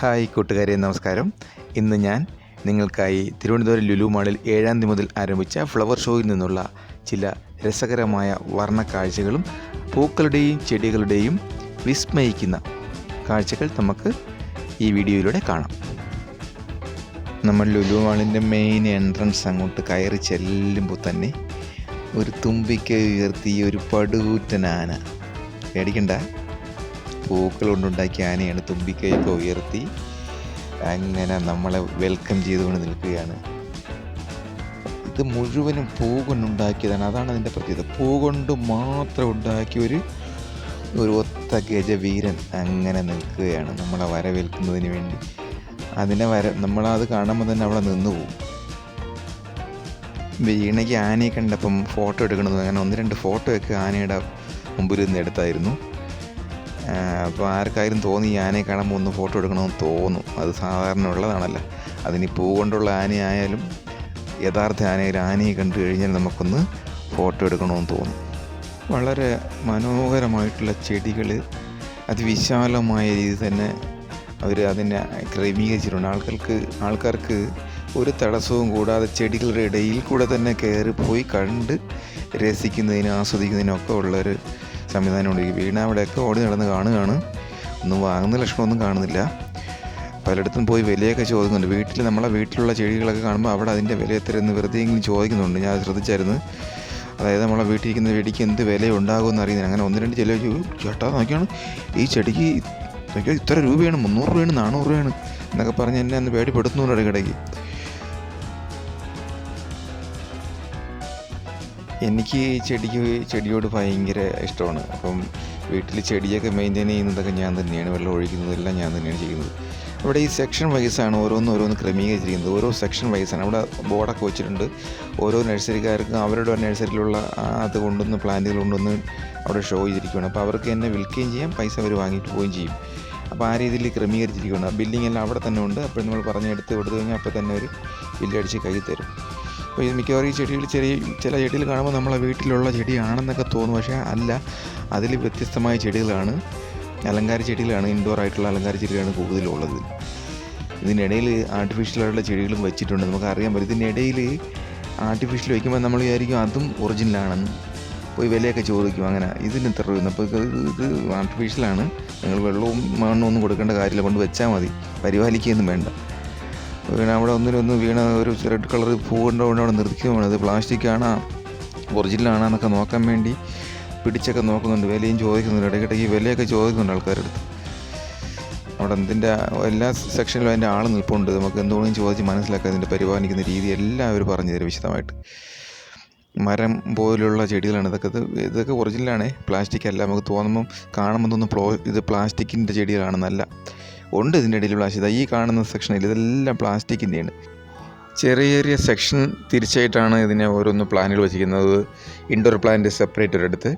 Hi കൂട്ടുകാരെ നമസ്കാരം. ഇന്ന് ഞാൻ നിങ്ങൾക്കായി തിരുവനന്തപുരം ലുലു മാളിൽ ഏഴാം തീയതി മുതൽ ആരംഭിച്ച ഫ്ലവർ ഷോയിൽ നിന്നുള്ള ചില രസകരമായ വർണ കാഴ്ചകളും പൂക്കളുടെയും ചെടികളുടെയും വിസ്മയിക്കുന്ന കാഴ്ചകൾ നമുക്ക് ഈ വീഡിയോയിലൂടെ കാണാം. നമ്മൾ ലുലു മാളിന്റെ മെയിൻ എൻട്രൻസ് അങ്ങോട്ട് കയറി ചെല്ലുമ്പോൾ തന്നെ ഒരു തുമ്പിക്ക ഉയർത്തി ഒരു പടുകൂറ്റനാന. പേടിക്കണ്ട. പൂക്കൾ കൊണ്ടുണ്ടാക്കിയ ആനയാണ് തുമ്പിക്കൈയൊക്കെ ഉയർത്തി അങ്ങനെ നമ്മളെ വെൽക്കം ചെയ്തുകൊണ്ട് നിൽക്കുകയാണ്. ഇത് മുഴുവനും പൂ കൊണ്ടുണ്ടാക്കിയതാണ് അതാണ് അതിന്റെ പ്രത്യേകത. പൂ കൊണ്ട് മാത്രം ഉണ്ടാക്കിയ ഒരു ഒരു ഒത്ത ഗജവീരൻ അങ്ങനെ നിൽക്കുകയാണ് നമ്മളെ വരവേൽക്കുന്നതിന് വേണ്ടി. അതിനെ വര നമ്മളത് കാണുമ്പോൾ തന്നെ അവിടെ നിന്ന് പോകും വീണയ്ക്ക് ആനയെ കണ്ടപ്പം ഫോട്ടോ എടുക്കണമെന്ന് അങ്ങനെ ഒന്ന് രണ്ട് ഫോട്ടോയൊക്കെ ആനയുടെ മുമ്പിൽ നിന്ന് എടുത്തായിരുന്നു. അപ്പോൾ ആർക്കായാലും തോന്നി ആനയെ കാണുമ്പോൾ ഒന്ന് ഫോട്ടോ എടുക്കണമെന്ന് തോന്നും. അത് സാധാരണ ഉള്ളതാണല്ലോ അതിന് പൂ കൊണ്ടുള്ള ആനയായാലും യഥാർത്ഥ ആനയിൽ ആനയെ കണ്ടു കഴിഞ്ഞാൽ നമുക്കൊന്ന് ഫോട്ടോ എടുക്കണമെന്ന് തോന്നും. വളരെ മനോഹരമായിട്ടുള്ള ചെടികൾ അതിവിശാലമായ രീതി തന്നെ അവർ അതിനെ ക്രമീകരിച്ചിട്ടുണ്ട്. ആൾക്കാർക്ക് ആൾക്കാർക്ക് ഒരു തടസ്സവും കൂടാതെ ചെടികളുടെ ഇടയിൽ കൂടെ തന്നെ കയറി പോയി കണ്ട് രസിക്കുന്നതിനും ആസ്വദിക്കുന്നതിനും ഒക്കെ ഉള്ളൊരു സംവിധാനമുണ്ട്. ഈ വീണ അവിടെയൊക്കെ ഓടി നടന്ന് കാണുകയാണ്. ഒന്നും വാങ്ങുന്ന ലക്ഷണമൊന്നും കാണുന്നില്ല. പലയിടത്തും പോയി വിലയൊക്കെ ചോദിക്കുന്നുണ്ട്. വീട്ടിൽ നമ്മളെ വീട്ടിലുള്ള ചെടികളൊക്കെ കാണുമ്പോൾ അവിടെ അതിന്റെ വില എത്രയെന്ന് വെറുതെയെങ്കിലും ചോദിക്കുന്നുണ്ട്. ഞാൻ ശ്രദ്ധിച്ചായിരുന്നു. അതായത് നമ്മളെ വീട്ടിലിരിക്കുന്ന ചെടിക്ക് എന്ത് വില ഉണ്ടാകുമെന്ന് അറിയുന്നില്ല. അങ്ങനെ ഒന്ന് രണ്ട് ചില ചേട്ടാ നോക്കിയാണ്. ഈ ചെടിക്ക് നോക്കിയാൽ ഇത്ര രൂപയാണ്. മുന്നൂറ് രൂപയാണ് നാനൂറ് രൂപയാണ് എന്നൊക്കെ പറഞ്ഞ് എന്നെ അന്ന് പേടിപ്പെടുത്തുന്നുണ്ട് ഇടയ്ക്കിടയ്ക്ക്. എനിക്ക് ചെടിക്ക് ചെടിയോട് ഭയങ്കര ഇഷ്ടമാണ്. അപ്പം വീട്ടിൽ ചെടിയൊക്കെ മെയിന്റെയിൻ ചെയ്യുന്നതൊക്കെ ഞാൻ തന്നെയാണ്. വെള്ളം ഒഴിക്കുന്നതെല്ലാം ഞാൻ തന്നെയാണ് ചെയ്യുന്നത്. അവിടെ ഈ സെക്ഷൻ വൈസാണ് ഓരോന്ന് ഓരോന്ന് ക്രമീകരിച്ചിരിക്കുന്നത്. ഓരോ സെക്ഷൻ വൈസാണ് അവിടെ ബോർഡൊക്കെ വെച്ചിട്ടുണ്ട്. ഓരോ നഴ്സറിക്കാർക്കും അവരുടെ നഴ്സറിയിലുള്ള അത് കൊണ്ടുവന്ന് പ്ലാന്റുകൾ കൊണ്ടുവന്ന് അവിടെ ഷോ ചെയ്തിരിക്കുകയാണ്. അപ്പോൾ അവർക്ക് എന്നെ വിൽക്കുകയും ചെയ്യാം. പൈസ അവർ വാങ്ങിയിട്ട് പോവുകയും ചെയ്യും. അപ്പോൾ ആ രീതിയിൽ ക്രമീകരിച്ചിരിക്കുകയാണ്. ബില്ലിംഗ് എല്ലാം അവിടെ തന്നെ ഉണ്ട്. അപ്പോൾ നമ്മൾ പറഞ്ഞ് എടുത്ത് കൊടുത്തു കഴിഞ്ഞാൽ അപ്പോൾ തന്നെ ഒരു ബില്ലടിച്ച് കൈ തരും. അപ്പോൾ ഇത് മിക്കവാറും ഈ ചെടികൾ ചെറിയ ചില ചെടികൾ കാണുമ്പോൾ നമ്മളെ വീട്ടിലുള്ള ചെടിയാണെന്നൊക്കെ തോന്നും. പക്ഷേ അല്ല അതിൽ വ്യത്യസ്തമായ ചെടികളാണ്. അലങ്കാര ചെടികളാണ് ഇൻഡോർ ആയിട്ടുള്ള അലങ്കാര ചെടികളാണ് കൂടുതലുള്ളത്. ഇതിനിടയിൽ ആർട്ടിഫിഷ്യലായിട്ടുള്ള ചെടികളും വെച്ചിട്ടുണ്ട്. നമുക്ക് അറിയാൻ പറ്റും. ഇതിനിടയിൽ ആർട്ടിഫിഷ്യൽ വയ്ക്കുമ്പോൾ നമ്മൾ വിചാരിക്കും അതും ഒറിജിനലാണെന്ന് പോയി വിലയൊക്കെ ചോദിക്കും അങ്ങനെ. ഇതിന് ഇത്ര രൂപ. അപ്പോൾ ഇത് ഇത് ആർട്ടിഫിഷ്യലാണ് നിങ്ങൾ വെള്ളവും മണ്ണും ഒന്നും കൊടുക്കേണ്ട കാര്യമില്ല. കൊണ്ട് വെച്ചാൽ മതി. പരിപാലിക്കുകയൊന്നും വേണ്ട. വീണ അവിടെ ഒന്നിനൊന്ന് വീണ ഒരു റെഡ് കളർ പൂ കൊണ്ട് അവിടെ നിർത്തിക്കുകയാണ് അത് പ്ലാസ്റ്റിക് ആണോ ഒറിജിനൽ എന്നൊക്കെ നോക്കാൻ വേണ്ടി പിടിച്ചൊക്കെ നോക്കുന്നുണ്ട്. വിലയും ചോദിക്കുന്നുണ്ട്. ഇടയ്ക്കിടയ്ക്ക് വിലയൊക്കെ ചോദിക്കുന്നുണ്ട് ആൾക്കാരുടെ അടുത്ത്. അവിടെ എന്തിന്റെ എല്ലാ സെക്ഷനിലും അതിന്റെ ആൾ നിൽപ്പുണ്ട്. നമുക്ക് എന്തുകൊണ്ടും ചോദിച്ച് മനസ്സിലാക്കാൻ അതിന്റെ പരിപാലിക്കുന്ന രീതി എല്ലാം അവർ പറഞ്ഞു തരും വിശദമായിട്ട്. മരം പോലുള്ള ചെടികളാണ് ഇതൊക്കെ. ഇത് ഇതൊക്കെ ഒറിജിനലാണ് പ്ലാസ്റ്റിക് അല്ല. നമുക്ക് തോന്നുമ്പം കാണുമ്പോൾ തോന്നുന്നു പ്ലോ ഇത് പ്ലാസ്റ്റിക്കിന്റെ ചെടികളാണെന്നല്ല. ഉണ്ട് ഇതിന്റെ ഇടയിൽ പ്ലാസ്റ്റിക് ഈ കാണുന്ന സെക്ഷനിൽ ഇതെല്ലാം പ്ലാസ്റ്റിക്കിന്റെയാണ്. ചെറിയ ചെറിയ സെക്ഷൻ തിരിച്ചായിട്ടാണ് ഇതിനെ ഓരോന്ന് പ്ലാനുകൾ വെച്ചിരിക്കുന്നത്. ഇൻഡോർ പ്ലാന്റ് സെപ്പറേറ്റ് ഒരിടത്ത്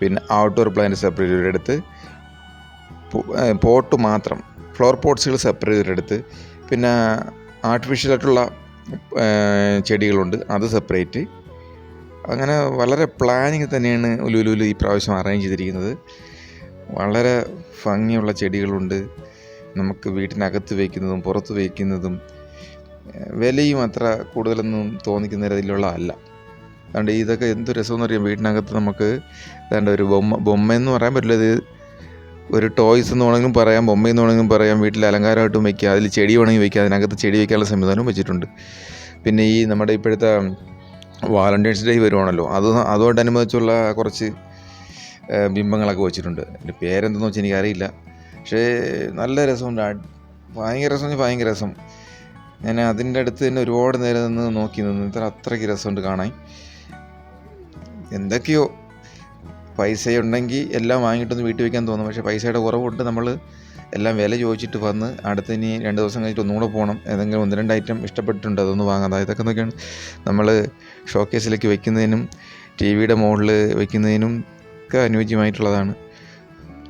പിന്നെ ഔട്ട്ഡോർ പ്ലാന്റ് സെപ്പറേറ്റ് ഒരിടത്ത് പോട്ട് മാത്രം ഫ്ലോർ പോട്ട്സുകൾ സെപ്പറേറ്റ് ഒരിടത്ത് പിന്നെ ആർട്ടിഫിഷ്യലായിട്ടുള്ള ചെടികളുണ്ട് അത് സെപ്പറേറ്റ് അങ്ങനെ വളരെ പ്ലാനിങ് തന്നെയാണ് ലുലുലു ഈ പ്രാവശ്യം അറേഞ്ച് ചെയ്തിരിക്കുന്നത്. വളരെ ഭംഗിയുള്ള ചെടികളുണ്ട്. നമുക്ക് വീട്ടിനകത്ത് വയ്ക്കുന്നതും പുറത്ത് വയ്ക്കുന്നതും വിലയും അത്ര കൂടുതലൊന്നും തോന്നിക്കുന്ന രീതിയിലുള്ള അല്ല. അതുകൊണ്ട് ഇതൊക്കെ എന്ത് രസമെന്ന് അറിയാം. വീട്ടിനകത്ത് നമുക്ക് ഏതാണ്ട് ഒരു ബൊമ്മ ബൊമ്മയെന്ന് പറയാൻ പറ്റില്ല. ഇത് ഒരു ടോയ്സ് എന്ന് വേണമെങ്കിലും പറയാം ബൊമ്മയെന്ന് വേണമെങ്കിലും പറയാം വീട്ടിൽ അലങ്കാരമായിട്ടും വയ്ക്കുക അതിൽ ചെടി വേണമെങ്കിൽ വയ്ക്കുക അതിനകത്ത് ചെടി വയ്ക്കാനുള്ള സംവിധാനം വെച്ചിട്ടുണ്ട്. പിന്നെ ഈ നമ്മുടെ ഇപ്പോഴത്തെ വാലന്റൈൻസ് ഡേ വരുവാണല്ലോ അത് അതോടനുബന്ധിച്ചുള്ള കുറച്ച് ബിംബങ്ങളൊക്കെ വെച്ചിട്ടുണ്ട്. എന്റെ പേരെന്തെന്ന് വെച്ചാൽ എനിക്കറിയില്ല. പക്ഷേ നല്ല രസമുണ്ട് ഭയങ്കര രസം ഭയങ്കര രസം. ഞാൻ അതിന്റെ അടുത്ത് തന്നെ ഒരുപാട് നേരം നിന്ന് നോക്കി നിന്ന് ഇത്ര അത്രയ്ക്ക് രസമുണ്ട് കാണാൻ. എന്തൊക്കെയോ പൈസയുണ്ടെങ്കിൽ എല്ലാം വാങ്ങിയിട്ടൊന്ന് വീട്ടിൽ വയ്ക്കാൻ തോന്നും. പക്ഷേ പൈസയുടെ കുറവുണ്ട്. നമ്മൾ എല്ലാം വില ചോദിച്ചിട്ട് വന്ന് അടുത്ത് ഇനി രണ്ട് ദിവസം കഴിഞ്ഞിട്ട് ഒന്നുകൂടെ പോകണം. ഏതെങ്കിലും ഒന്ന് രണ്ട് ഐറ്റം ഇഷ്ടപ്പെട്ടിട്ടുണ്ട് അതൊന്ന് വാങ്ങാം. അതായത് ഇതൊക്കെ നോക്കിയാണ് നമ്മൾ ഷോക്കേസിലേക്ക് വെക്കുന്നതിനും ടി വിയുടെ മുകളിൽ വെക്കുന്നതിനും ഒക്കെ അനുയോജ്യമായിട്ടുള്ളതാണ്.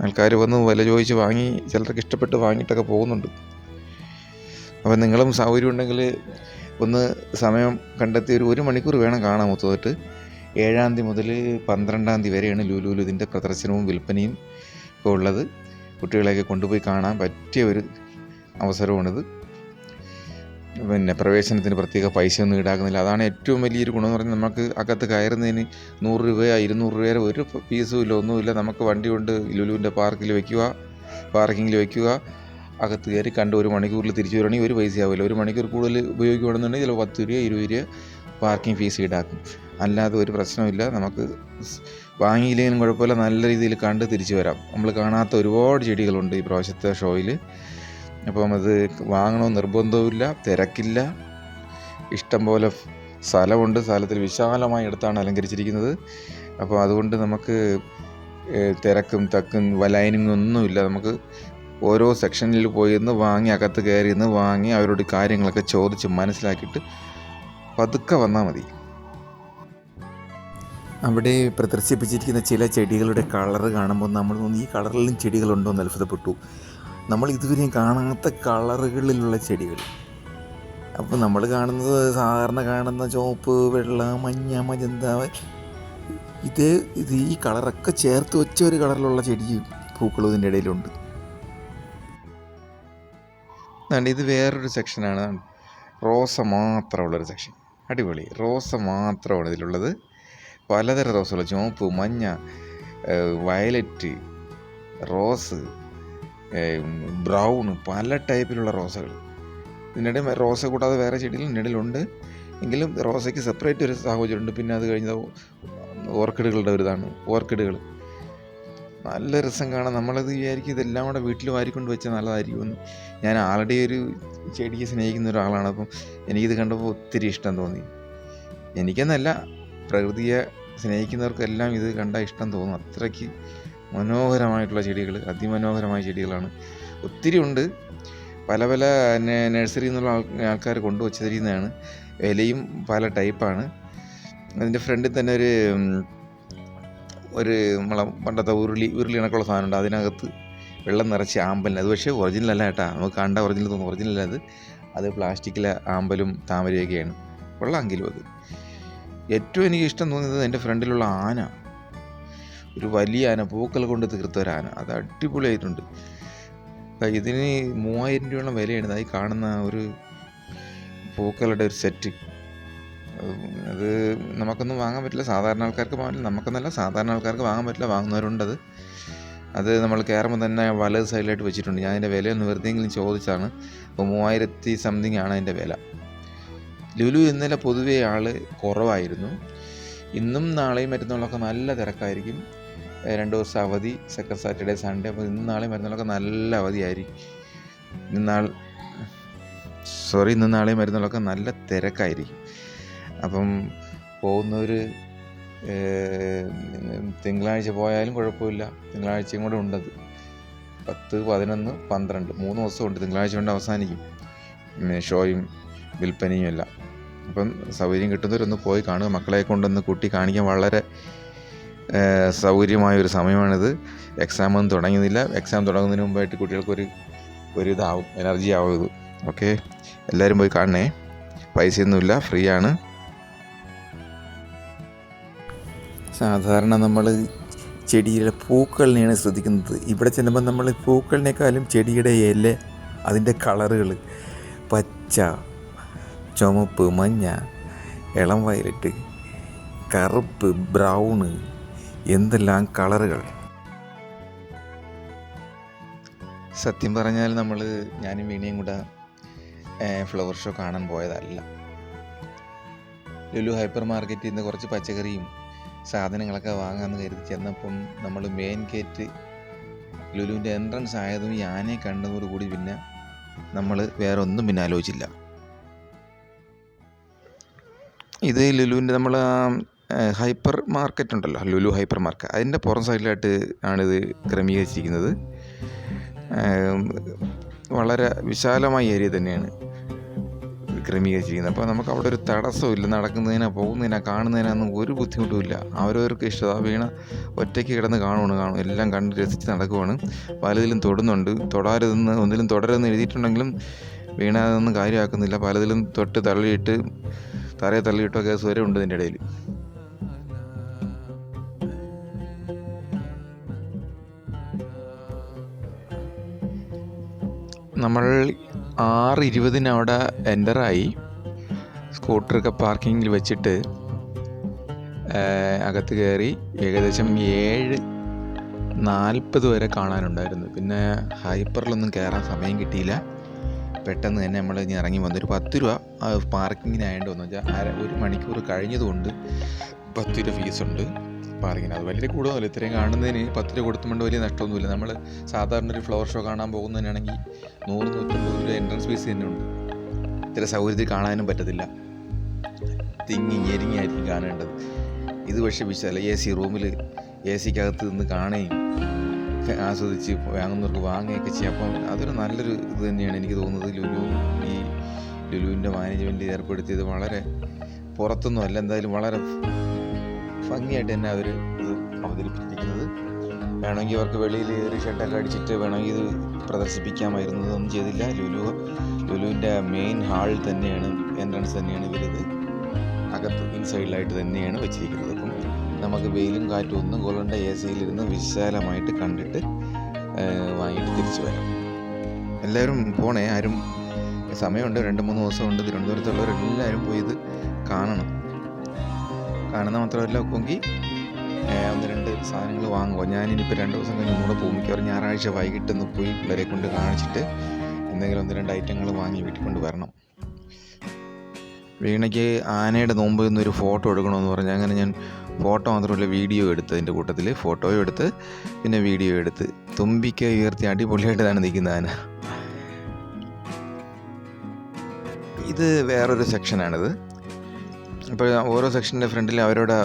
ആൾക്കാർ വന്ന് വില ചോദിച്ച് വാങ്ങി ചിലർക്ക് ഇഷ്ടപ്പെട്ട് വാങ്ങിയിട്ടൊക്കെ പോകുന്നുണ്ട്. അപ്പോൾ നിങ്ങളും സൗകര്യം ഉണ്ടെങ്കിൽ ഒന്ന് സമയം കണ്ടെത്തി ഒരു ഒരു മണിക്കൂർ വേണം കാണാൻ മൊത്തമായിട്ട്. ഏഴാം തീയതി മുതൽ പന്ത്രണ്ടാം തീയതി വരെയാണ് ലുലുലു ഇതിന്റെ പ്രദർശനവും വിൽപ്പനയും ഒക്കെ ഉള്ളത്. കുട്ടികളെയൊക്കെ കൊണ്ടുപോയി കാണാൻ പറ്റിയ ഒരു അവസരമാണിത്. പിന്നെ പ്രവേശനത്തിന് പ്രത്യേക പൈസയൊന്നും ഈടാക്കുന്നില്ല. അതാണ് ഏറ്റവും വലിയൊരു ഗുണം എന്ന് പറഞ്ഞാൽ നമുക്ക് അകത്ത് കയറുന്നതിന് നൂറ് രൂപയോ ഇരുന്നൂറ് രൂപയോ ഒരു ഫീസും ഇല്ല ഒന്നുമില്ല. നമുക്ക് വണ്ടി കൊണ്ട് ലുലുവിന്റെ പാർക്കിൽ വയ്ക്കുക പാർക്കിങ്ങിൽ വയ്ക്കുക അകത്ത് കയറി കണ്ട് ഒരു മണിക്കൂറിൽ തിരിച്ചു വരണമെങ്കിൽ ഒരു പൈസ ആവില്ല. ഒരു മണിക്കൂർ കൂടുതൽ ഉപയോഗിക്കുകയാണെന്നുണ്ടെങ്കിൽ ചിലപ്പോൾ പത്ത് രൂപ ഇരുപത് രൂപ പാർക്കിംഗ് ഫീസ് ഈടാക്കും. അല്ലാതെ ഒരു പ്രശ്നമില്ല നമുക്ക് വാങ്ങിയില്ലെങ്കിലും കുഴപ്പമില്ല. നല്ല രീതിയിൽ കണ്ട് തിരിച്ചു വരാം. നമ്മൾ കാണാത്ത ഒരുപാട് ചെടികളുണ്ട് ഈ പ്രാവശ്യത്തെ ഷോയിൽ. അപ്പം അത് വാങ്ങണമെന്ന് നിർബന്ധവുമില്ല തിരക്കില്ല. ഇഷ്ടം പോലെ സ്ഥലമുണ്ട് സ്ഥലത്തിൽ വിശാലമായ ഇടത്താണ് അലങ്കരിച്ചിരിക്കുന്നത്. അപ്പോൾ അതുകൊണ്ട് നമുക്ക് തിരക്കും തക്കും ലൈനിങ്ങും ഒന്നുമില്ല. നമുക്ക് ഓരോ സെക്ഷനിൽ പോയി നിന്ന് വാങ്ങി അകത്ത് കയറി നിന്ന് വാങ്ങി അവരോട് കാര്യങ്ങളൊക്കെ ചോദിച്ച് മനസ്സിലാക്കിയിട്ട് പതുക്കെ വന്നാൽ മതി. അവിടെ പ്രദർശിപ്പിച്ചിരിക്കുന്ന ചില ചെടികളുടെ കളറ് കാണുമ്പോൾ നമ്മൾ ഈ കളറിലും ചെടികളുണ്ടോ എന്ന് അത്ഭുതപ്പെട്ടു. നമ്മൾ ഇതുവരെയും കാണാത്ത കളറുകളിലുള്ള ചെടികൾ. അപ്പോൾ നമ്മൾ കാണുന്നത് സാധാരണ കാണുന്ന ചുവപ്പ് വെള്ള മഞ്ഞ മജന്ത ഇത് ഇത് ഈ കളറൊക്കെ ചേർത്ത് വെച്ച ഒരു കളറിലുള്ള ചെടി പൂക്കളും ഇതിന്റെ ഇടയിലുണ്ട്. ഇത് വേറൊരു സെക്ഷനാണ് റോസ മാത്രമുള്ളൊരു സെക്ഷൻ അടിപൊളി. റോസ മാത്രമാണ് ഇതിലുള്ളത്. പലതരം റോസുകൾ. ചുവപ്പ് മഞ്ഞ വയലറ്റ് റോസ് ബ്രൗൺ പല ടൈപ്പിലുള്ള റോസകൾ. ഇതിനിടെ റോസ കൂടാതെ വേറെ ചെടികൾ ഇതിനിടയിലുണ്ട്. എങ്കിലും റോസയ്ക്ക് സെപ്പറേറ്റ് ഒരു സാഹചര്യമുണ്ട്. പിന്നെ അത് കഴിഞ്ഞ ഓർക്കിഡുകളുടെ ഒരു ഇതാണ് ഓർക്കിഡുകൾ. നല്ല രസം കാണാൻ നമ്മളത് വിചാരിക്കും ഇതെല്ലാം കൂടെ വീട്ടിൽ വാരിക്കൊണ്ട് വെച്ചാൽ നല്ലതായിരിക്കുമെന്ന്. ഞാൻ ആൾറെഡി ഒരു ചെടിയെ സ്നേഹിക്കുന്ന ഒരാളാണ്. അപ്പം എനിക്കിത് കണ്ടപ്പോൾ ഒത്തിരി ഇഷ്ടം തോന്നി. എനിക്കെന്നല്ല പ്രകൃതിയെ സ്നേഹിക്കുന്നവർക്കെല്ലാം ഇത് കണ്ടാൽ ഇഷ്ടം തോന്നും. അത്രയ്ക്ക് മനോഹരമായിട്ടുള്ള ചെടികൾ അതിമനോഹരമായ ചെടികളാണ്. ഒത്തിരി ഉണ്ട്. പല പല നഴ്സറിയിൽ നിന്നുള്ള ആൾ ആൾക്കാർ കൊണ്ടുവച്ചിരിക്കുന്നതാണ്. വിലയും പല ടൈപ്പാണ് അതിന്റെ ഫ്രണ്ടിൽ തന്നെ ഒരു ഒരു നമ്മളെ പണ്ടത്തെ ഉരുളി ഉരുളി കണക്കുള്ള സാധനമുണ്ട് അതിനകത്ത് വെള്ളം നിറച്ച് ആമ്പലിന്. അത് പക്ഷേ ഒറിജിനൽ അല്ല കേട്ടാ. നമുക്ക് കണ്ട ഒറിജിനൽ തോന്നുന്നു ഒറിജിനൽ അല്ല അത്. അത് പ്ലാസ്റ്റിക്കിലെ ആമ്പലും താമരയൊക്കെയാണ്. കൊള്ളാമെങ്കിലും അത്. ഏറ്റവും എനിക്ക് ഇഷ്ടം തോന്നിയത് എന്റെ ഫ്രണ്ടിലുള്ള ആന. ഒരു വലിയ ആന പൂക്കൾ കൊണ്ട് തീർത്ത ഒരു ആന. അത് അടിപൊളിയായിട്ടുണ്ട്. ഇതിന് മൂവായിരം രൂപയോളം വിലയാണ്. അതായി കാണുന്ന ഒരു പൂക്കളുടെ ഒരു സെറ്റ് അത് നമുക്കൊന്നും വാങ്ങാൻ പറ്റില്ല. സാധാരണ ആൾക്കാർക്ക് വാങ്ങില്ല നമുക്കൊന്നല്ല സാധാരണ ആൾക്കാർക്ക് വാങ്ങാൻ പറ്റില്ല. വാങ്ങുന്നവരുണ്ടത്. അത് നമ്മൾ കയറുമ്പോൾ തന്നെ വലത് സൈഡിലായിട്ട് വെച്ചിട്ടുണ്ട്. ഞാൻ അതിന്റെ വിലയൊന്ന് വെറുതെയെങ്കിലും ചോദിച്ചാണ് അപ്പോൾ മൂവായിരത്തി സംതിങ് ആണ് അതിന്റെ വില. ലുലു ഇന്നലെ പൊതുവേ ആൾ കുറവായിരുന്നു. ഇന്നും നാളെയും മറ്റന്നാളൊക്കെ നല്ല തിരക്കായിരിക്കും. രണ്ടു ദിവസം അവധി സെക്കൻഡ് സാറ്റർഡേ സൺഡേ അപ്പോൾ ഇന്നും നാളെയും മറ്റന്നാളൊക്കെ നല്ല അവധിയായിരിക്കും. ഇന്ന് നാൾ സോറി ഇന്നും നാളെയും മറ്റന്നാളൊക്കെ നല്ല തിരക്കായിരിക്കും. അപ്പം പോകുന്നവർ തിങ്കളാഴ്ച പോയാലും കുഴപ്പമില്ല. തിങ്കളാഴ്ചയും കൂടെ ഉണ്ടത്. പത്ത് പതിനൊന്ന് പന്ത്രണ്ട് മൂന്ന് ദിവസമുണ്ട് തിങ്കളാഴ്ച കൊണ്ട് അവസാനിക്കും. ഷോയും വിൽപ്പനയും എല്ലാം. അപ്പം സൗകര്യം കിട്ടുന്നവരൊന്ന് പോയി കാണുക. മക്കളെ കൊണ്ടൊന്ന് കൂട്ടി കാണിക്കാൻ വളരെ സൗകര്യമായ ഒരു സമയമാണിത്. എക്സാം ഒന്നും തുടങ്ങുന്നില്ല. എക്സാം തുടങ്ങുന്നതിന് മുമ്പായിട്ട് കുട്ടികൾക്കൊരു ഒരു ഇതാവും എനർജി ആവും ഇത്. ഓക്കെ എല്ലാവരും പോയി കാണണേ. പൈസയൊന്നുമില്ല. ഫ്രീ ആണ് സാധാരണ നമ്മൾ ചെടിയുടെ പൂക്കളിനെയാണ് ശ്രദ്ധിക്കുന്നത്. ഇവിടെ ചെല്ലുമ്പോൾ നമ്മൾ പൂക്കളിനേക്കാളും ചെടിയുടെ ഇല അതിന്റെ കളറുകൾ പച്ച ചുമപ്പ് മഞ്ഞ ഇളം വയലറ്റ് കറുപ്പ് ബ്രൗണ് എന്തെല്ലാം കളറുകൾ? സത്യം പറഞ്ഞാൽ നമ്മൾ ഞാനും വീണിയും കൂടെ ഫ്ലവർ ഷോ കാണാൻ പോയതല്ല. ലുലു ഹൈപ്പർ മാർക്കറ്റിൽ നിന്ന് കുറച്ച് പച്ചക്കറിയും സാധനങ്ങളൊക്കെ വാങ്ങാമെന്ന് കരുതി ചെന്നപ്പം നമ്മൾ മെയിൻ ഗേറ്റ് ലുലുവിന്റെ എൻട്രൻസ് ആയതും ആനയെ കണ്ടതോടുകൂടി പിന്നെ നമ്മൾ വേറെ ഒന്നും പിന്നെ ആലോചിച്ചില്ല. ഇത് ലുലുവിന്റെ നമ്മൾ ഹൈപ്പർ മാർക്കറ്റ് ഉണ്ടല്ലോ ലുലു ഹൈപ്പർ മാർക്കറ്റ് അതിന്റെ പുറം സൈഡിലായിട്ട് ആണിത് ക്രമീകരിച്ചിരിക്കുന്നത്. വളരെ വിശാലമായ ഏരിയ തന്നെയാണ് ക്രമീകരിച്ചിരിക്കുന്നത്. അപ്പോൾ നമുക്ക് അവിടെ ഒരു തടസ്സമില്ല നടക്കുന്നതിനോ പോകുന്നതിനോ കാണുന്നതിനൊന്നും ഒരു ബുദ്ധിമുട്ടുമില്ല അവരവർക്ക് ഇഷ്ടം. ആ വീണ ഒറ്റയ്ക്ക് കിടന്ന് കാണുവാണ് കാണും. എല്ലാം കണ്ട് രസിച്ച് നടക്കുവാണ്. പലതിലും തൊടുന്നുണ്ട്. തൊടാരുതെന്ന് ഒന്നിലും തുടരുതെന്ന് എഴുതിയിട്ടുണ്ടെങ്കിലും വീണ അതൊന്നും കാര്യമാക്കുന്നില്ല. പലതിലും തൊട്ട് തള്ളിയിട്ട് തറയെ തള്ളിയിട്ടോ കേസ് വരെ ഉണ്ട് ഇതിന്റെ ഇടയിൽ. നമ്മൾ ആറ് ഇരുപതിന് അവിടെ എന്ററായി സ്കൂട്ടറൊക്കെ പാർക്കിങ്ങിൽ വെച്ചിട്ട് അകത്ത് കയറി ഏകദേശം ഏഴ് നാൽപ്പത് വരെ കാണാനുണ്ടായിരുന്നു. പിന്നെ ഹൈപ്പറിലൊന്നും കയറാൻ സമയം കിട്ടിയില്ല. പെട്ടെന്ന് തന്നെ നമ്മൾ ഇനി ഇറങ്ങി വന്നു. ഒരു പത്ത് രൂപ പാർക്കിങ്ങിനായതുകൊണ്ട് വന്നു. വെച്ചാൽ അര ഒരു മണിക്കൂർ കഴിഞ്ഞതുകൊണ്ട് പത്ത് രൂപ ഫീസുണ്ട് പാർക്കിങ്ങിന്. അത് വലിയ കൂടുതലല്ല. ഇത്രയും കാണുന്നതിന് പത്ത് രൂപ കൊടുത്തുകൊണ്ട് വലിയ നഷ്ടമൊന്നുമില്ല. നമ്മൾ സാധാരണ ഒരു ഫ്ലവർ ഷോ കാണാൻ പോകുന്നതിനാണെങ്കിൽ നൂറ് നൂറ്റമ്പത് രൂപ എൻട്രൻസ് ഫീസ് തന്നെ ഉണ്ട്. ഇത്ര സൗകര്യത്തിൽ കാണാനും പറ്റത്തില്ല. തിങ്ങി ഞെരിങ്ങിയായിരിക്കും കാണേണ്ടത്. ഇത് പക്ഷേ വിശാല എ സി റൂമിൽ എ സിക്കകത്ത് നിന്ന് കാണുകയും ഒക്കെ ആസ്വദിച്ച് വാങ്ങുന്നവർക്ക് വാങ്ങുകയൊക്കെ ചെയ്യാം. അപ്പം അതൊരു നല്ലൊരു ഇത് തന്നെയാണ് എനിക്ക് തോന്നുന്നത്. ലുലു ഈ ലുലുവിന്റെ മാനേജ്മെന്റ് ഏർപ്പെടുത്തിയത് വളരെ പുറത്തൊന്നും അല്ല. എന്തായാലും വളരെ ഭംഗിയായിട്ട് തന്നെ അവർ ഇത് അവതരിപ്പിച്ചിരിക്കുന്നത്. വേണമെങ്കിൽ അവർക്ക് വെളിയിൽ ഒരു ഷെഡൊക്കെ അടിച്ചിട്ട് വേണമെങ്കിൽ ഇത് പ്രദർശിപ്പിക്കാമായിരുന്നു. ഇതൊന്നും ചെയ്തില്ല. ലുലു ലുലുവിന്റെ മെയിൻ ഹാളിൽ തന്നെയാണ് എൻട്രൻസ് തന്നെയാണ് ഇവരിത്. അകത്ത് ഇൻസൈഡിലായിട്ട് തന്നെയാണ് വെച്ചിരിക്കുന്നത്. നമുക്ക് വെയിലും കാറ്റും ഒന്നും കൊള്ളേണ്ട എ സിയിലിരുന്ന് വിശാലമായിട്ട് കണ്ടിട്ട് വാങ്ങിയിട്ട് തിരിച്ചു വരാം. എല്ലാവരും പോണേ. ആരും സമയമുണ്ട്. രണ്ട് മൂന്ന് ദിവസമുണ്ട്. തിരുവനന്തപുരത്തുള്ളവരെല്ലാവരും പോയി ഇത് കാണണം. കാണുന്ന മാത്രമല്ല ഒക്കെങ്കിൽ ഒന്ന് രണ്ട് സാധനങ്ങൾ വാങ്ങുക. ഞാനിനിപ്പോൾ രണ്ട് ദിവസം കഴിഞ്ഞ് കൂടെ പോകും. മിക്കവാറും ഞായറാഴ്ച വൈകിട്ട് ഒന്ന് പോയി പിള്ളേരെ കൊണ്ട് കാണിച്ചിട്ട് എന്തെങ്കിലും ഒന്ന് രണ്ട് ഐറ്റങ്ങൾ വാങ്ങി വീട്ടിൽ കൊണ്ട് വരണം. വീണയ്ക്ക് ആനയുടെ നോമ്പ് ഒരു ഫോട്ടോ എടുക്കണമെന്ന് പറഞ്ഞു. അങ്ങനെ ഞാൻ ഫോട്ടോ മാത്രമല്ല വീഡിയോ എടുത്ത് അതിന്റെ കൂട്ടത്തിൽ ഫോട്ടോയും എടുത്ത് പിന്നെ വീഡിയോ എടുത്ത് തുമ്പിക്ക ഉയർത്തി അടിപൊളിയായിട്ടാണ് നിൽക്കുന്ന ആന. ഇത് വേറൊരു സെക്ഷനാണിത്. അപ്പോൾ ഓരോ സെക്ഷന്റെ ഫ്രണ്ടിൽ അവരുടെ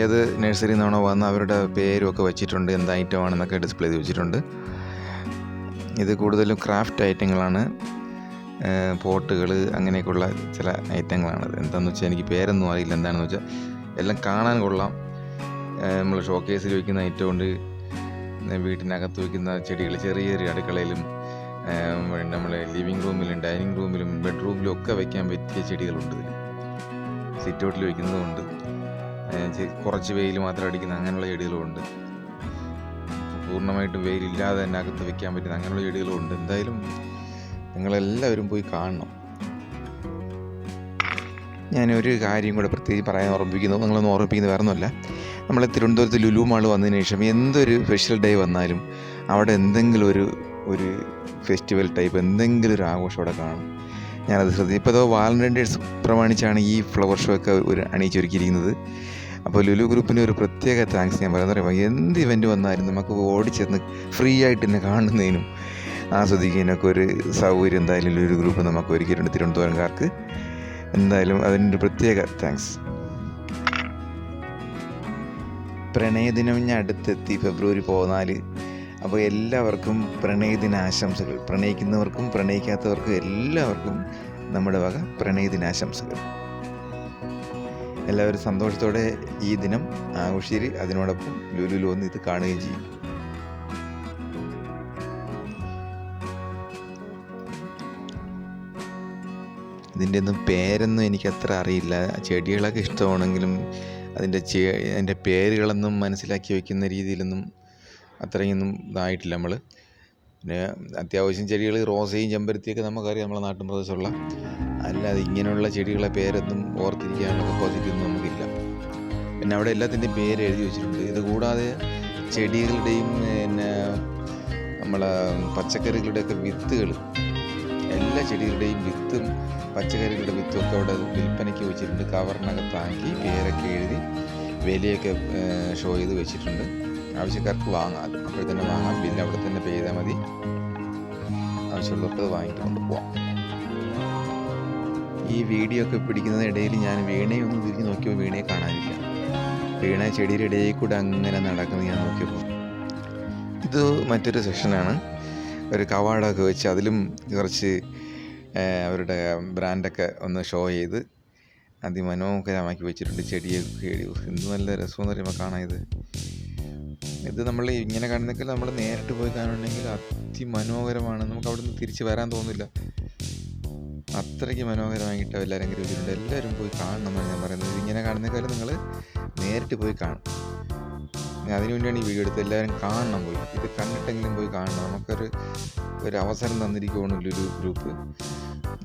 ഏത് നഴ്സറിയിൽ നിന്നാണോ വന്ന് അവരുടെ പേരും ഒക്കെ വെച്ചിട്ടുണ്ട് എന്ത് ഐറ്റം ആണെന്നൊക്കെ ഡിസ്പ്ലേ ചെയ്ത് വെച്ചിട്ടുണ്ട്. ഇത് കൂടുതലും ക്രാഫ്റ്റ് ഐറ്റങ്ങളാണ് പോട്ടുകൾ അങ്ങനെയൊക്കെയുള്ള ചില ഐറ്റങ്ങളാണ് എന്താണെന്ന് വെച്ചാൽ എനിക്ക് പേരൊന്നും അറിയില്ല. എന്താണെന്ന് വെച്ചാൽ എല്ലാം കാണാൻ കൊള്ളാം. നമ്മൾ ഷോക്കേസിൽ വയ്ക്കുന്ന ഐറ്റം ഉണ്ട്. വീട്ടിനകത്ത് വയ്ക്കുന്ന ചെടികൾ ചെറിയ ചെറിയ അടുക്കളയിലും നമ്മൾ ലിവിങ് റൂമിലും ഡൈനിങ് റൂമിലും ബെഡ്റൂമിലും ഒക്കെ വയ്ക്കാൻ പറ്റിയ ചെടികളുണ്ട് ഇതിൽ സിറ്റ് ഔട്ടിൽ വയ്ക്കുന്നതുമുണ്ട് കുറച്ച് വെയിൽ മാത്രം അടിക്കുന്ന അങ്ങനെയുള്ള ചെടികളുമുണ്ട്. പൂർണമായിട്ടും വെയിലില്ലാതെ തന്നെ അകത്ത് വയ്ക്കാൻ പറ്റുന്ന അങ്ങനെയുള്ള ചെടികളുമുണ്ട്. എന്തായാലും നിങ്ങളെല്ലാവരും പോയി കാണണം. ഞാനൊരു കാര്യം കൂടെ പ്രത്യേകിച്ച് പറയാൻ ഓർമ്മിപ്പിക്കുന്നു നിങ്ങളൊന്ന് ഓർമ്മിപ്പിക്കുന്നത് വേറെ ഒന്നുമല്ല നമ്മൾ തിരുവനന്തപുരത്ത് ലുലു മാൾ വന്നതിന് ശേഷം എന്തൊരു സ്പെഷ്യൽ ഡേ വന്നാലും അവിടെ എന്തെങ്കിലും ഒരു ഒരു ഫെസ്റ്റിവൽ ടൈപ്പ് എന്തെങ്കിലും ഒരു ആഘോഷം അവിടെ കാണും. ഞാനത് ശ്രദ്ധിച്ചു ഇപ്പോൾ അതോ വാലന്റൈൻസ് പ്രമാണിച്ചാണ് ഈ ഫ്ലവർ ഷോ ഒക്കെ ഒരു അണിയിച്ചൊരുക്കിയിരിക്കുന്നത് അപ്പോൾ ലുലു ഗ്രൂപ്പിന് ഒരു പ്രത്യേക താങ്ക്സ് ഞാൻ പറയുന്നത് പറയുമ്പോൾ എന്ത് ഇവന്റ് വന്നാലും നമുക്ക് ഓടിച്ചെന്ന് ഫ്രീ ആയിട്ട് തന്നെ കാണുന്നതിനും ആസ്വദിക്കാനൊക്കെ ഒരു സൗകര്യം എന്തായാലും ലുലു ഗ്രൂപ്പ് നമുക്ക് ഒരുക്കിയിട്ടുണ്ട് തിരുവനന്തപുരംകാർക്ക്. എന്തായാലും അതിന്റെ പ്രത്യേക താങ്ക്സ് പ്രണയദിനം ഞാൻ അടുത്തെത്തി ഫെബ്രുവരി പതിനാല്. അപ്പോൾ എല്ലാവർക്കും പ്രണയദിനാശംസകൾ പ്രണയിക്കുന്നവർക്കും പ്രണയിക്കാത്തവർക്കും എല്ലാവർക്കും നമ്മുടെ വക പ്രണയദിനാശംസകൾ എല്ലാവരും സന്തോഷത്തോടെ ഈ ദിനം ആഘോഷിച്ച് അതിനോടൊപ്പം ലുലുലു വന്ന് ഇത് കാണുകയും ചെയ്യും. ഇതിന്റെ ഒന്നും പേരൊന്നും എനിക്കത്ര അറിയില്ല. ചെടികളൊക്കെ ഇഷ്ടമാണെങ്കിലും അതിന്റെ ചെ അതിന്റെ പേരുകളൊന്നും മനസ്സിലാക്കി വയ്ക്കുന്ന രീതിയിലൊന്നും അത്രയൊന്നും ഇതായിട്ടില്ല നമ്മൾ പിന്നെ അത്യാവശ്യം ചെടികൾ റോസയും ചെമ്പരത്തിയൊക്കെ നമുക്കറിയാം നമ്മളെ നാട്ടിൻ പ്രദേശമുള്ള അല്ലാതെ ഇങ്ങനെയുള്ള ചെടികളെ പേരൊന്നും ഓർത്തിരിക്കാനുള്ള കപ്പാസിറ്റി ഒന്നും നമുക്കില്ല. പിന്നെ അവിടെ എല്ലാത്തിന്റെയും പേര് എഴുതി വെച്ചിട്ടുണ്ട്. ഇതുകൂടാതെ ചെടികളുടെയും പിന്നെ നമ്മളെ പച്ചക്കറികളുടെയൊക്കെ വിത്തുകൾ ചെടികളുടെയും വിത്തും പച്ചക്കറികളുടെ വിത്തും ഒക്കെ അവിടെ വിൽപ്പനയ്ക്ക് വെച്ചിട്ടുണ്ട്. കവറിനകത്താക്കി പേരൊക്കെ എഴുതി വിലയൊക്കെ ഷോ ചെയ്ത് വെച്ചിട്ടുണ്ട്. ആവശ്യക്കാർക്ക് വാങ്ങാം. അപ്പോൾ തന്നെ വാങ്ങാം. ബില്ല് അവിടെ തന്നെ പേ ചെയ്താൽ മതി. ആവശ്യമുള്ളവർക്ക് അത് വാങ്ങിയിട്ട് കൊണ്ടുപോകാം ഈ വീഡിയോ ഒക്കെ പിടിക്കുന്നതിനിടയിൽ ഞാൻ വീണയെ ഒന്ന് തിരിഞ്ഞ് നോക്കിയപ്പോൾ വീണയെ കാണാനില്ല. വീണ ചെടിയുടെ ഇടയിൽ കൂടെ അങ്ങനെ നടക്കുന്നത് ഞാൻ നോക്കിയപ്പോൾ. ഇത് മറ്റൊരു സെക്ഷനാണ് ഒരു കവാടമൊക്കെ വെച്ച് അതിലും കുറച്ച് അവരുടെ ബ്രാൻഡൊക്കെ ഒന്ന് ഷോ ചെയ്ത് അതിമനോഹരമാക്കി വെച്ചിട്ടുണ്ട്. ചെടിയൊക്കെ എന്ത് നല്ല രസമെന്ന് പറയുമ്പോൾ കാണാൻ ഇത്? ഇത് നമ്മൾ ഇങ്ങനെ കാണുന്നെങ്കിൽ നമ്മൾ നേരിട്ട് പോയി കാണുന്നുണ്ടെങ്കിൽ അതിമനോഹരമാണ്. നമുക്ക് അവിടെ നിന്ന് തിരിച്ച് വരാൻ തോന്നില്ല. അത്രയ്ക്ക് മനോഹരമായിട്ട് എല്ലാവരും ഗ്രൂപ്പിലുണ്ട് എല്ലാവരും പോയി കാണണം എന്നാണ് ഞാൻ പറയുന്നത്. ഇങ്ങനെ കാണുന്നേക്കാളും നിങ്ങൾ നേരിട്ട് പോയി കാണും. ഞാൻ അതിനു വേണ്ടിയാണ് ഈ വീഡിയോ എടുത്ത് എല്ലാവരും കാണണം പോയി. ഇത് കണ്ടിട്ടെങ്കിലും പോയി കാണണം. നമുക്കൊരു ഒരു അവസരം തന്നിരിക്കുകയാണ് ഒരു ഗ്രൂപ്പ്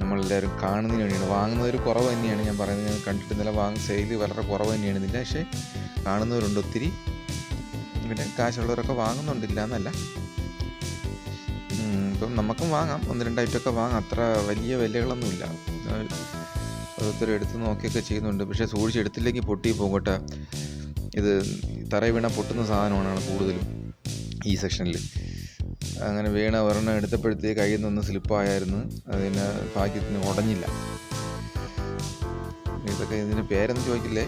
നമ്മളെല്ലാവരും കാണുന്നതിന് വേണ്ടിയാണ്. വാങ്ങുന്നവർ കുറവ് തന്നെയാണ് ഞാൻ പറയുന്നത്. ഞാൻ കണ്ടിട്ട് ഇന്നലെ വാങ്ങുന്ന സെയിൽ വളരെ കുറവ് തന്നെയാണ് ഇതിന്റെ. പക്ഷേ കാണുന്നവരുണ്ട് ഒത്തിരി. പിന്നെ കാശുള്ളവരൊക്കെ വാങ്ങുന്നുണ്ടില്ല എന്നല്ല ഇപ്പം നമുക്കും വാങ്ങാം. ഒന്ന് രണ്ട് വാങ്ങാം. അത്ര വലിയ വിലകളൊന്നുമില്ല ഓരോരുത്തരും എടുത്ത് നോക്കിയൊക്കെ ചെയ്യുന്നുണ്ട്. പക്ഷേ സൂക്ഷിച്ചെടുത്തില്ലെങ്കിൽ പൊട്ടി പോകട്ടെ ഇത് തറയിൽ വീണ പൊട്ടുന്ന സാധനമാണ് കൂടുതലും ഈ സെക്ഷനിൽ. അങ്ങനെ വീണ ഒരെണ്ണം എടുത്തപ്പോഴത്തേക്ക് കയ്യിൽ നിന്ന് സ്ലിപ്പായായിരുന്നു. അതിന് ഭാഗ്യത്തിന് ഉടഞ്ഞില്ല. ഇതൊക്കെ ഇതിന്റെ പേരെന്ന് ചോദിക്കില്ലേ?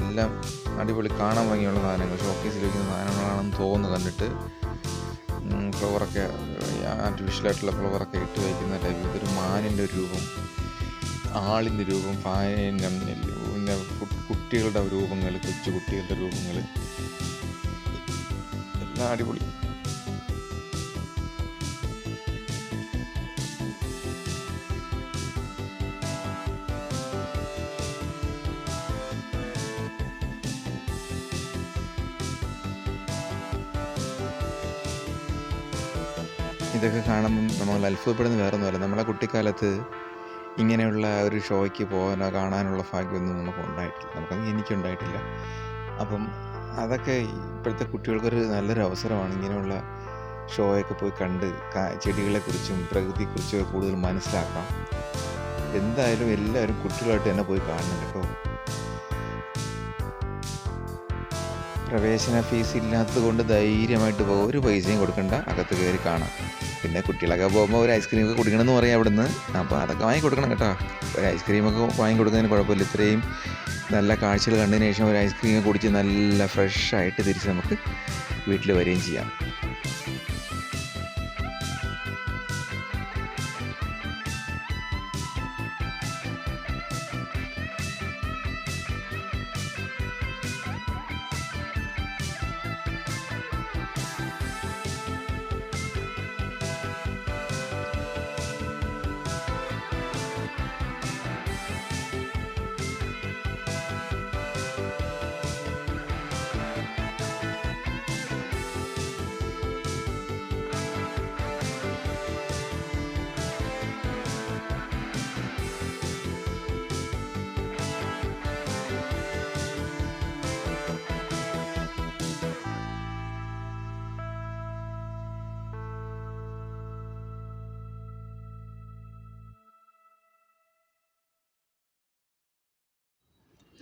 എല്ലാം അടിപൊളി കാണാൻ വാങ്ങിയുള്ള സാധനങ്ങൾ. ഷോക്കേസിൽ വയ്ക്കുന്ന സാധനങ്ങളാണെന്ന് തോന്നുന്നു കണ്ടിട്ട്. ഫ്ലവറൊക്കെ ആർട്ടിഫിഷ്യലായിട്ടുള്ള ഫ്ലവറൊക്കെ ഇട്ട് വയ്ക്കുന്ന ടൈപ്പ് ഇതൊരു മാനിന്റെ ഒരു രൂപം ആളിന്റെ രൂപം ഫാനിന്റെ പിന്നെ കുട്ടികളുടെ രൂപങ്ങൾ കൊച്ചു കുട്ടികളുടെ രൂപങ്ങൾ. എല്ലാം അടിപൊളി. ഇതൊക്കെ കാണുമ്പം നമ്മൾ അത്ഭുതപ്പെടുന്ന വേറെ ഒന്നുമല്ല നമ്മളെ കുട്ടിക്കാലത്ത് ഇങ്ങനെയുള്ള ഒരു ഷോയ്ക്ക് പോകാനോ കാണാനുള്ള ഭാഗ്യമൊന്നും നമുക്ക് ഉണ്ടായിട്ടില്ല. നമുക്കത് എനിക്കുണ്ടായിട്ടില്ല. അപ്പം അതൊക്കെ ഇപ്പോഴത്തെ കുട്ടികൾക്കൊരു നല്ലൊരു അവസരമാണ് ഇങ്ങനെയുള്ള ഷോയൊക്കെ പോയി കണ്ട് ചെടികളെക്കുറിച്ചും പ്രകൃതിയെക്കുറിച്ചും കൂടുതൽ മനസ്സിലാക്കാം എന്തായാലും എല്ലാവരും കുട്ടികളായിട്ട് തന്നെ പോയി കാണണം കേട്ടോ. പ്രവേശന ഫീസ് ഇല്ലാത്തത് കൊണ്ട് ധൈര്യമായിട്ട് പോകും ഒരു പൈസയും കൊടുക്കണ്ട. അകത്ത് കയറി കാണാം. പിന്നെ കുട്ടികളൊക്കെ പോകുമ്പോൾ ഒരു ഐസ്ക്രീം ഒക്കെ കുടിക്കണമെന്ന് പറയാം അവിടുന്ന്. അപ്പോൾ അതൊക്കെ വാങ്ങി കൊടുക്കണം കേട്ടോ. ഒരു ഐസ്ക്രീമൊക്കെ വാങ്ങി കൊടുക്കുന്നതിന് കുഴപ്പമില്ല. ഇത്രയും നല്ല കാഴ്ചകൾ കണ്ടതിന് ശേഷം ഒരു ഐസ്ക്രീം കുടിച്ച് നല്ല ഫ്രഷ് ആയിട്ട് തിരിച്ച് നമുക്ക് വീട്ടിൽ വരികയും ചെയ്യാം.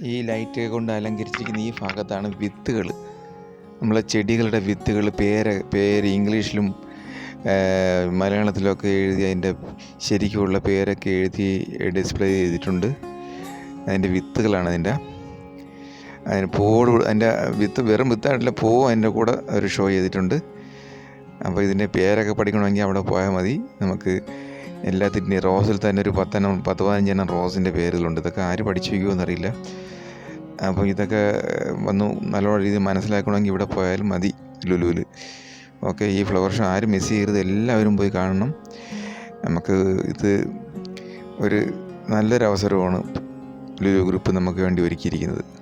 ഈ ലൈറ്റ് കൊണ്ട് അലങ്കരിച്ചിരിക്കുന്ന ഈ ഭാഗത്താണ് വിത്തുകൾ നമ്മളെ ചെടികളുടെ വിത്തുകൾ പേര് പേര് ഇംഗ്ലീഷിലും മലയാളത്തിലൊക്കെ എഴുതി അതിന്റെ ശരിക്കുമുള്ള പേരൊക്കെ എഴുതി ഡിസ്പ്ലേ ചെയ്തിട്ടുണ്ട്. അതിന്റെ വിത്തുകളാണ് അതിന്റെ. അതിന് പൂവോട് അതിന്റെ വിത്ത് വെറും വിത്തായിട്ടില്ല പൂവ് അതിന്റെ കൂടെ ഒരു ഷോ ചെയ്തിട്ടുണ്ട്. അപ്പോൾ ഇതിന്റെ പേരൊക്കെ പഠിക്കണമെങ്കിൽ അവിടെ പോയാൽ മതി. നമുക്ക് എല്ലാത്തിന്റെയും റോസിൽ തന്നെ ഒരു പത്തെണ്ണം പത്ത് പതിനഞ്ചെണ്ണം റോസിന്റെ പേരിലുണ്ട് ഇതൊക്കെ ആര് പഠിച്ചു വയ്ക്കുമോ എന്നറിയില്ല. അപ്പോൾ ഇതൊക്കെ വന്നു നല്ലോണം രീതിയിൽ മനസ്സിലാക്കണമെങ്കിൽ ഇവിടെ പോയാൽ മതി ലുലുവിൽ ഓക്കെ ഈ ഫ്ലവർ ഷോ ആരും മിസ് ചെയ്യരുത് എല്ലാവരും പോയി കാണണം. നമുക്ക് ഇത് ഒരു നല്ലൊരവസരമാണ് ലുലു ഗ്രൂപ്പ് നമുക്ക് വേണ്ടി ഒരുക്കിയിരിക്കുന്നത്.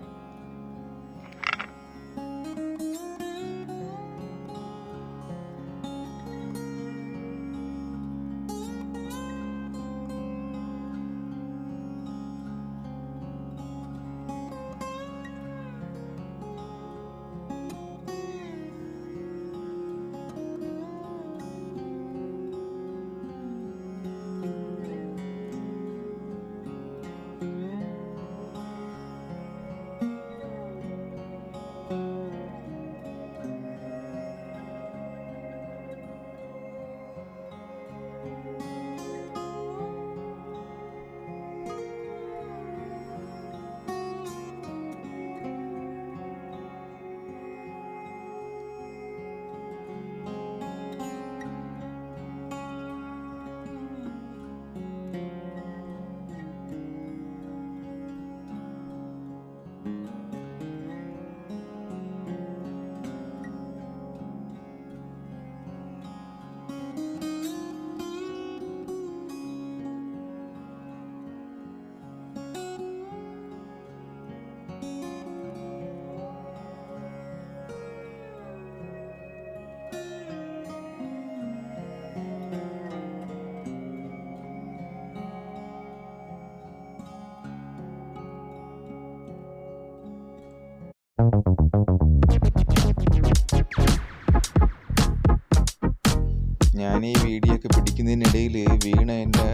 ഞാൻ ഈ വീഡിയോ ഒക്കെ പിടിക്കുന്നതിനിടയിൽ വീണ എന്റെ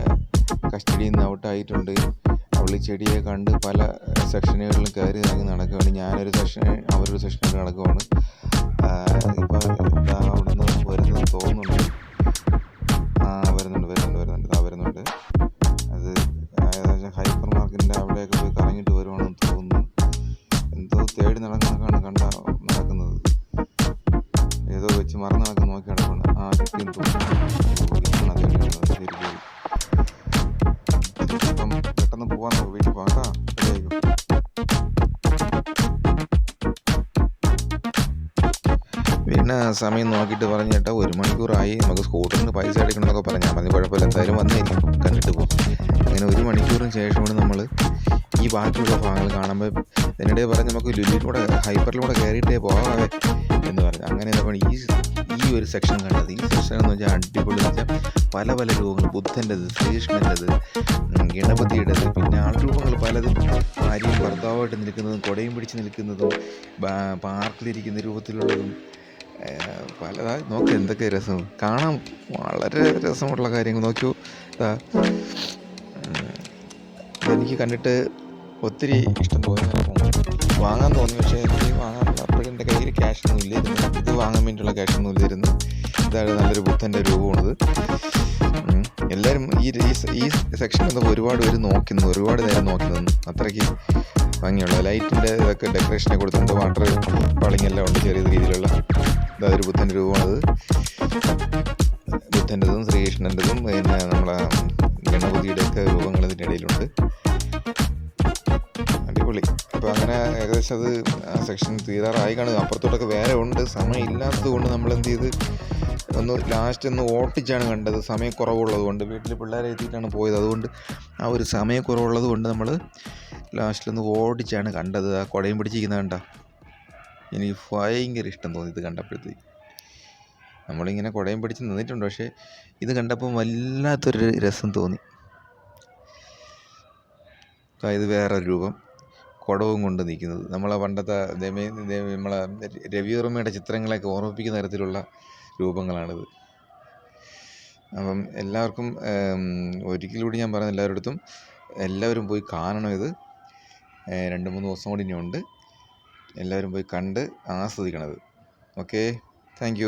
കസ്റ്റഡിയിൽ നിന്ന് ഔട്ടായിട്ടുണ്ട്. അവൾ ചെടിയെ കണ്ട് പല സെക്ഷനുകളിലും കയറി ഇറങ്ങി നടക്കുകയാണ്. ഞാനൊരു സെക്ഷൻ അവരൊരു സെക്ഷനിൽ നടക്കുകയാണ് ഇപ്പോൾ നിന്ന് വരുന്നത് തോന്നുന്നുണ്ട് പെട്ടെന്ന് வீட்டுக்கு வாங்க പിന്നെ സമയം നോക്കിയിട്ട് പറഞ്ഞു ചേട്ടാ ഒരു മണിക്കൂറായി. നമുക്ക് സ്കൂട്ടറിന് പൈസ അടിക്കണം എന്നൊക്കെ പറഞ്ഞു. ഞാൻ പറഞ്ഞു കുഴപ്പമില്ല. എന്തായാലും വന്നിരിക്കും കണ്ടിട്ട് പോകും അങ്ങനെ ഒരു മണിക്കൂറിന് ശേഷമാണ് നമ്മൾ ഈ ബാക്കിയുള്ള ഭാഗങ്ങൾ കാണുമ്പോൾ ഇതിനിടെ പറഞ്ഞ് നമുക്ക് ലുലിയിലൂടെ ഹൈപ്പറിലൂടെ കയറിയിട്ടേ പോകാവേ എന്ന് പറഞ്ഞു. അങ്ങനെ നമ്മൾ ഈ ഈ ഒരു സെക്ഷൻ കണ്ടത്. ഈ സെക്ഷൻ എന്ന് വെച്ചാൽ അടിപൊളി വെച്ചാൽ പല പല രൂപങ്ങൾ. ബുദ്ധന്റെത് ശ്രീകൃഷ്ണന്റെത് ഗണപതിയുടേത് പിന്നെ ആൾരൂപങ്ങൾ പലതും ഭാര്യയും ഭർത്താവായിട്ട് നിൽക്കുന്നതും കൊടയും പിടിച്ച് നിൽക്കുന്നതും പാർക്കിലിരിക്കുന്ന രൂപത്തിലുള്ളതും പലതാ. നോക്ക് എന്തൊക്കെ രസം. കാണാൻ വളരെ രസമുള്ള കാര്യങ്ങൾ. നോക്കൂ. ഇതെനിക്ക് കണ്ടിട്ട് ഒത്തിരി ഇഷ്ടം തോന്നി വാങ്ങാൻ തോന്നി പക്ഷേ എനിക്ക് വാങ്ങാൻ അപ്പോഴും എന്റെ കയ്യിൽ ക്യാഷ് ഒന്നും ഇല്ലായിരുന്നു. ഇത് വാങ്ങാൻ വേണ്ടിയുള്ള ക്യാഷ് ഒന്നും ഇല്ലായിരുന്നു. ഇതാണ് നല്ലൊരു ബുദ്ധന്റെ രൂപമാണിത്. എല്ലാവരും ഈ ഈ സെക്ഷൻ ഒരുപാട് പേര് നോക്കുന്നു ഒരുപാട് നേരം നോക്കി നിന്നു അത്രയ്ക്ക് ഭംഗിയുള്ള ലൈറ്റിന്റെ ഇതൊക്കെ ഡെക്കറേഷനെ കൊടുത്തിട്ടുണ്ട് വാട്ടർ പളിങ്ങെല്ലാം ഉണ്ട് ചെറിയ രീതിയിലുള്ള. ഇതൊരു ബുദ്ധന്റെ രൂപമാണത്. ബുദ്ധന്റെതും ശ്രീകൃഷ്ണന്റെതും പിന്നെ നമ്മളെ ഗണപതിയുടെ ഒക്കെ രൂപങ്ങൾ ഇതിന്റെ ഇടയിലുണ്ട്. അടിപൊളി. അപ്പോൾ അങ്ങനെ ഏകദേശം അത് ആ സെക്ഷൻ തീരാറായി കാണുക അപ്പുറത്തോട്ടൊക്കെ വേറെ ഉണ്ട്. സമയം ഇല്ലാത്തത് കൊണ്ട് നമ്മൾ എന്ത് ചെയ്ത് ഒന്ന് ലാസ്റ്റ് ഒന്ന് ഓട്ടിച്ചാണ് കണ്ടത്. സമയക്കുറവുള്ളത് കൊണ്ട്. വീട്ടിൽ പിള്ളേരെ എത്തിയിട്ടാണ് പോയത്. അതുകൊണ്ട് ആ ഒരു സമയക്കുറവുള്ളത് കൊണ്ട് നമ്മൾ ലാസ്റ്റിലൊന്ന് ഓടിച്ചാണ് കണ്ടത്. ആ കുടയും പിടിച്ചിരിക്കുന്ന കണ്ട? എനിക്ക് ഭയങ്കര ഇഷ്ടം തോന്നി ഇത് കണ്ടപ്പോഴത്തേക്ക്. നമ്മളിങ്ങനെ കുടയും പിടിച്ച് നിന്നിട്ടുണ്ട്. പക്ഷേ ഇത് കണ്ടപ്പം വല്ലാത്തൊരു രസം തോന്നി. അതായത് ഇത് വേറെ രൂപം. കുടവും കൊണ്ട് നിൽക്കുന്നത്. നമ്മളെ പണ്ടത്തെ നമ്മളെ രവിവർമ്മയുടെ ചിത്രങ്ങളെയൊക്കെ ഓർമ്മിപ്പിക്കുന്ന തരത്തിലുള്ള രൂപങ്ങളാണിത്. അപ്പം എല്ലാവർക്കും ഒരിക്കൽ കൂടി ഞാൻ പറയുന്ന എല്ലാവരുടെ എല്ലാവരും പോയി കാണണം ഇത്. രണ്ട് മൂന്ന് ദിവസം കൂടി ഇനിയുണ്ട്. എല്ലാവരും പോയി കണ്ട് ആസ്വദിക്കണത് ഓക്കേ? താങ്ക്